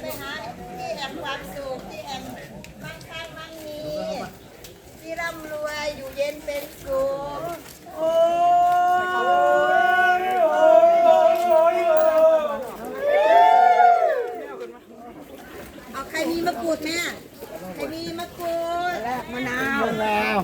ไปหาที่แห่ความสุขที่แห่มั่งคั่งมั่งมีที่ร่ำรวยอยู่เย็นเป็นสุขโอ้ยโอ้ยโอ้ยโอ้ยโอ้ยเอาใครมีมะกรูดแม่ใครมีมะกรูดมะนาว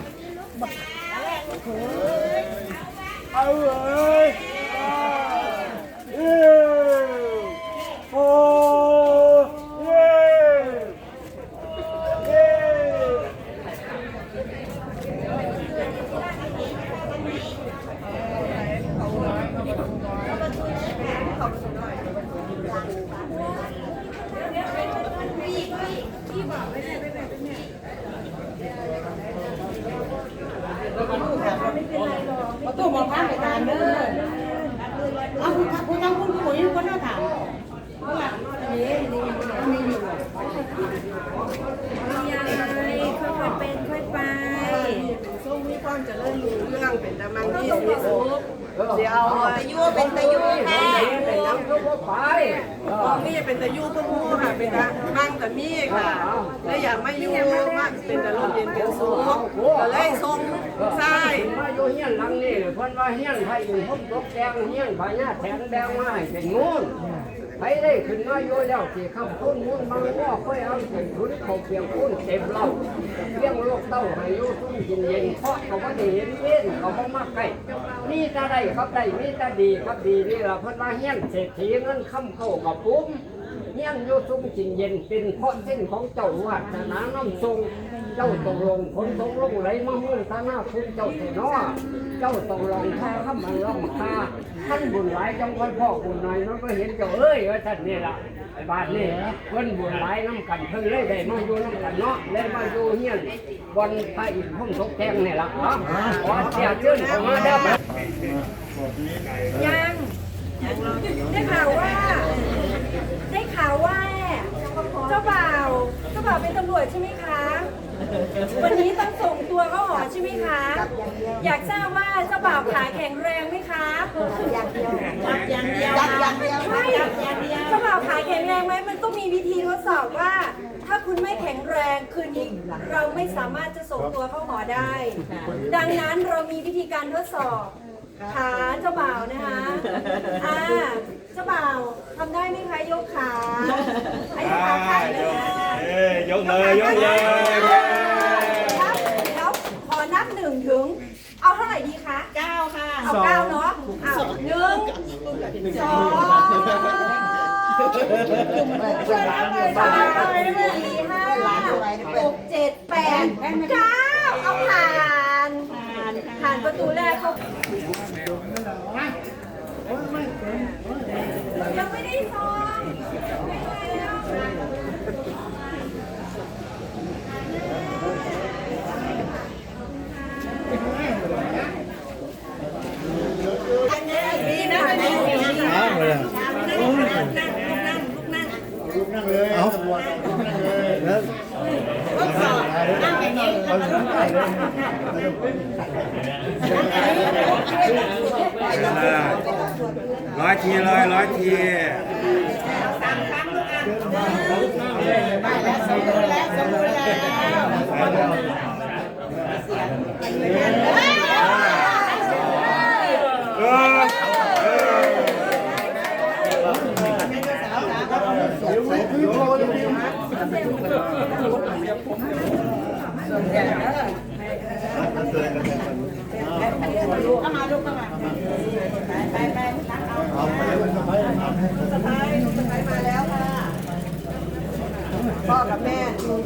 านเด้อเอาคุณคุณต้องคุณคุณยังคนน่าถามเพราะว่านี่นี่นี่อยู่ยังไงค่อยเป็นค่อยไปส้มมีความเจริญรุ่งเรื่องเป็นตะมังที่สุดเดี๋ยวเอาไปยั่วเป็นตะ เป็นน้ำทุกไปพ่อมีเป็นตะยูทุกมู่ค่ะเป็นตะมังตะมีค่ะ และอยากไม่ยูมากเป็นตะลมเย็นเป็นสุขก็เลยส้มใส่มาอยู่เฮียนหลังนี่เพิ่นว่าเฮียนไผอยู่ผมตกแดงเฮียนพญาแถนแดงมาให้เป็นงูน ไปได้ขึ้นน้อยู่แล้วสี่คำพูนมูนบางว่าค่อยเอาเป็นทุนเขาเพียงพูนเต็มเราเลี้ยงโลกเต้าให้อยู่ซุ่งเย็นเย็นเพราะเขาบ่ได้เห็นเว้นเขาบ่มาใกล้มีแต่ได้ครับได้มีแต่ดีครับดีนี่เราเพิ่นมาเฮียนเศรษฐีเงินค้ำเข้ากับปุ้ม เฮียนอยู่ซุ่มกินเย็นเป็นเพราะเส้นของเจ้าวัฒนาน้ำทรงเจ้าตกลงผลตกลงไหลมาหุ้นตาหน้าคุณเจ้าเสนอเจ้าตกลงท่าข้ามันล่องคาท่านบุญหลายจังค่อยพ่อบุญหน่อยมันก็เห็นเจ้าเอ้ยว่าท่านนี่ล่ะบาทนี่เพิ่นบุญหลายน้ำกันเพิ่งเลยได้มาอยู่น้ำกันเนาะเลยมาอยู่เฮียนบนพระอินทร์พุ่มทกแทงนี่ล่ะเนาะขอเสียชิญเข้ามาเด้อยัง ได้ข่าวว่า ได้ข่าวว่าเจ้าบ่าวเจ้าบ่าวเป็นตำรวจใช่ไหมคะ วันนี้ต้องส่งตัวเข้าหอใช่ไหมคะ อยากทราบว่าเจ้าบ่าวขาแข็งแรงไหมคะอย่างเดียวอย่างเดียวอย่างเดียวใช่เจ้าบ่าวขาแข็งแรงไหมมันต้องมีวิธีทดสอบว่า ถ้าคุณไม่แข็งแรงคืนนี้เราไม่สามารถจะส่งตัวเข้าหอได้ ดังนั้นเรามีวิธีการทดสอบ ขาเจ้าบ่าวนะคะอ่าเจ้าบ่าวทำได้ไหมคะยกขาให้ขาขาเลยเอ้ยยกเลยยกเลยนับเดี๋ยวขอนับหนึ่งถึง เอาเท่าไหร่ดีคะ เก้าค่ะเอาเก้าเนาะเอาหนึ่งสองสามสี่ห้าหกเจ็ดแปดเก้าเอาผ่าน ผ่านประตูแรกเขา ยังไม่ได้ซ้อมไม่แล้วดีนะเป็นดีนะลุกนั่งลุกนั่งลุกนั่งลุกนั่งเอาแล้วทดสอบนั่งอย่างนี้ ร้อยทีเลยร้อยทีเออเออเ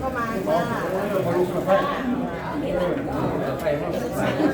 เข้มาค่ะ